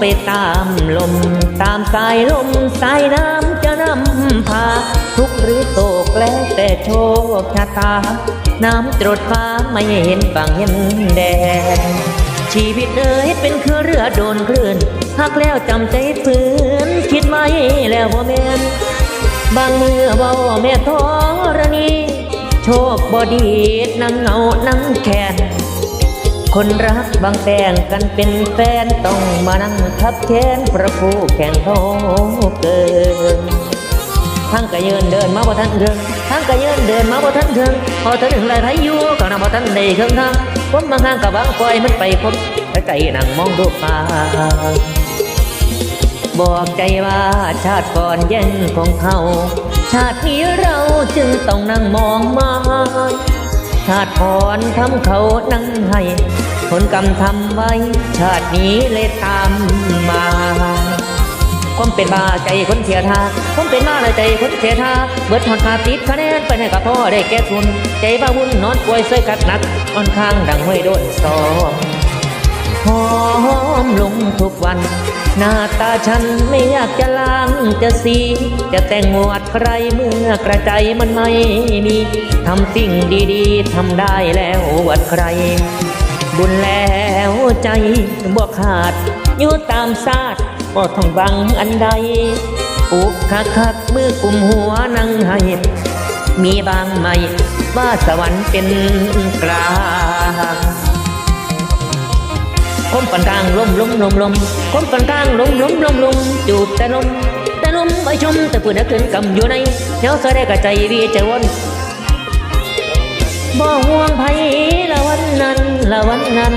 ไปตามลม ตามสายลมสายน้ำจะนำพา ทุกหรือโศกแล้วแต่โชคชะตา น้ำตรดฟ้าไม่เห็นฝั่งเห็นแดนชีวิตเอ่ยเป็นคือเรือโดนคลื่นหักแล้วจำใจฝืนคิดไว้แล้วว่าแม่นบางมือเว่าแม่ทอรณี โชคบอดีนั่งเงานั่งแค้น คนรักบางแต่งกันเป็นแฟนต้องมานั่งทับแขนประผู้แข่งเขาเกินทั้งกะยืนเดินมาบ่ทันถึงทั้งกะยืนเดินมาบ่ทันถึงพอถึงถึงไรไทยอยู่ก็นำบ่ทันได้เครื่องทางผมบางครั้งกับบางปล่อยมันไปพบแต่ใจนั่งมองดูฟ้าบอกใจว่าชาติก่อนแย่งของเขา ชาตินี้เราจึงต้องนั่งมองมา ชาติก่อนทำเขานั่งให้ ผลกรรมทำไว้ ชาตินี้เลยตามมาผมเป็นบ้าใจคนเสียท่าผมเป็นบ้าเลยใจคนเสียท่าเบิดหอดขาติดคะแนนไปให้กับพ่อได้แก่ทุน ใจบ้าวุ่นนอนป่วยเสยกัดหนักอ่อนข้างดังห้วยโดนสอบหอมลงทุกวัน หน้าตาฉันไม่อยากจะล้างจะสี จะแต่งหวดใครเมื่อกระใจมันไม่มีทำสิ่งดีๆทำได้แล้วอวดใคร บุญแล้วใจบวกขาดอยู่ตามศาสตร์บ่ต้องบังอันใดอุกคักคักมือกุมหัวนั่งให้มีบางไหมว่าสวรรค์เป็นกลาง คมปันกลางลมลมลมลมคมปันกลางลมลมลมลมจูบแต่ลมแต่ลมไอชมแต่ปืนนักขึ้นกำอยู่ในเจ้าสะได้กระใจวีเจวนบ่ห่วงภัยละวันนั้นละวันนั้น